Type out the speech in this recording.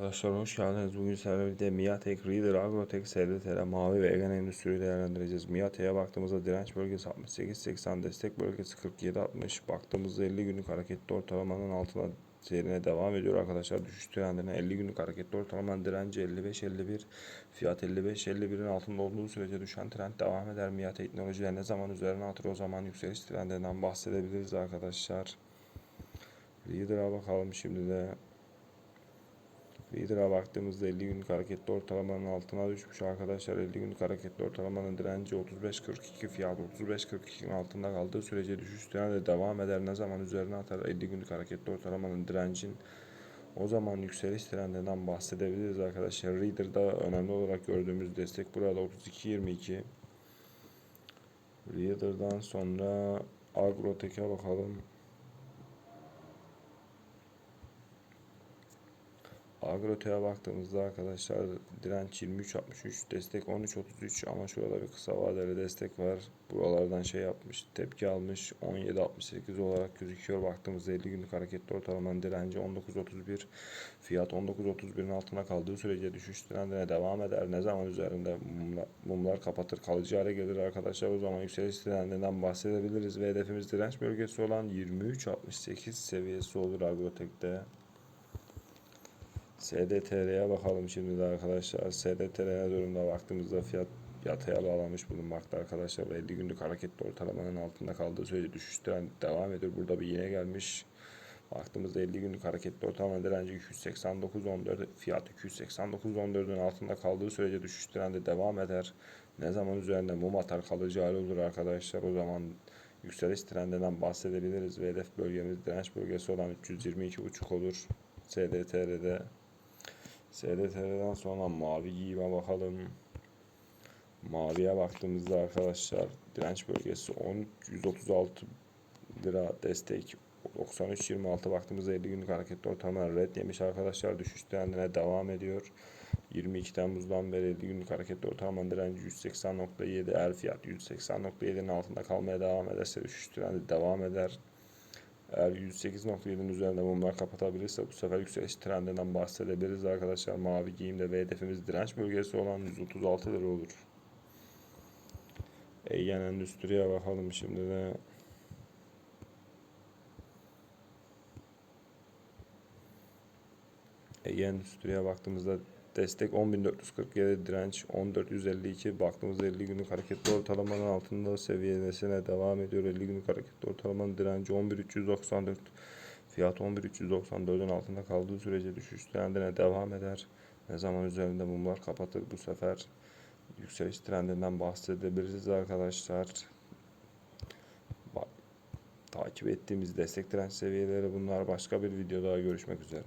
Arkadaşlar hoş geldiniz. Bugün sizlerle birlikte Miatek, Reader, Agrotek, SDTR, Mavi ve Egen Endüstri'yi değerlendireceğiz. Miatek'e baktığımızda direnç bölgesi 68-80, destek bölgesi 47-60. Baktığımızda 50 günlük hareketli ortalamanın altına seyrine devam ediyor arkadaşlar. Düşüş trendine 50 günlük hareketli ortalamanın direnci 55-51, fiyat 55-51'in altında olduğu sürece düşen trend devam eder. Miat teknolojiler ne zaman üzerine atır o zaman yükseliş trendinden bahsedebiliriz arkadaşlar. Reader'a bakalım şimdi de. Lider'a baktığımızda 50 günlük hareketli ortalamanın altına düşmüş arkadaşlar. 50 günlük hareketli ortalamanın direnci 35.42 fiyat 35.42'nin altında kaldığı sürece düşüş trendi devam eder. Ne zaman üzerine atar 50 günlük hareketli ortalamanın direncin o zaman yükseliş trendinden bahsedebiliriz arkadaşlar. Reader'da önemli olarak gördüğümüz destek burada 32.22. Reader'dan sonra Agrotek'e bakalım. Agrote'ye baktığımızda arkadaşlar direnç 23.63 destek 13.33 ama şurada bir kısa vadeli destek var. Buralardan şey yapmış tepki almış 17.68 olarak gözüküyor. Baktığımızda 50 günlük hareketli ortalamanın direnci 19.31 fiyat 19.31'in altına kaldığı sürece düşüş trendine devam eder. Ne zaman üzerinde mumlar, mumlar kapatır kalıcı hale gelir arkadaşlar o zaman yükseliş trendinden bahsedebiliriz ve hedefimiz direnç bölgesi olan 23.68 seviyesi olur Agrotek'te. SDTR'ye bakalım şimdi de arkadaşlar. SDTR'ye durumda baktığımızda fiyat yataya bağlamış bulunmakta arkadaşlar. 50 günlük hareketli ortalamanın altında kaldığı sürece düşüş trend devam ediyor. Burada bir iğne gelmiş. Baktığımızda 50 günlük hareketli ortalama direnci 289.14 fiyat 289.14'ün altında kaldığı sürece düşüş trendi devam eder. Ne zaman üzerinde mum atar kalıcı hali olur arkadaşlar. O zaman yükseliş trendinden bahsedebiliriz ve hedef bölgemiz direnç bölgesi olan 322.5 olur. SDTR'de SDTR'den sonra mavi giyime bakalım. Maviye baktığımızda arkadaşlar direnç bölgesi 1336 lira destek 93.26 baktığımızda 50 günlük hareketli ortalama red yemiş arkadaşlar düşüş trendine devam ediyor. 22 Temmuz'dan beri 50 günlük hareketli ortalama direnci 180.7 er fiyat 180.7'nin altında kalmaya devam ederse düşüş trendi devam eder. Eğer 108.7'nin üzerinde mumlar kapatabilirse bu sefer yükseliş trendinden bahsedebiliriz arkadaşlar. Mavi giyimde ve hedefimiz direnç bölgesi olan 136 lira olur. Egen Endüstri'ye bakalım şimdi de. Ege Endüstri'ye baktığımızda destek 10.447 direnç 14.152 baktığımızda 50 günlük hareketli ortalamanın altında seviyesine devam ediyor. 50 günlük hareketli ortalamanın direnci 11.394 fiyat 11.394'ün altında kaldığı sürece düşüş trendine devam eder. Ne zaman üzerinde mumlar kapatır bu sefer? Yükseliş trendinden bahsedebiliriz arkadaşlar. Bak, takip ettiğimiz destek direnç seviyeleri bunlar. Başka bir videoda görüşmek üzere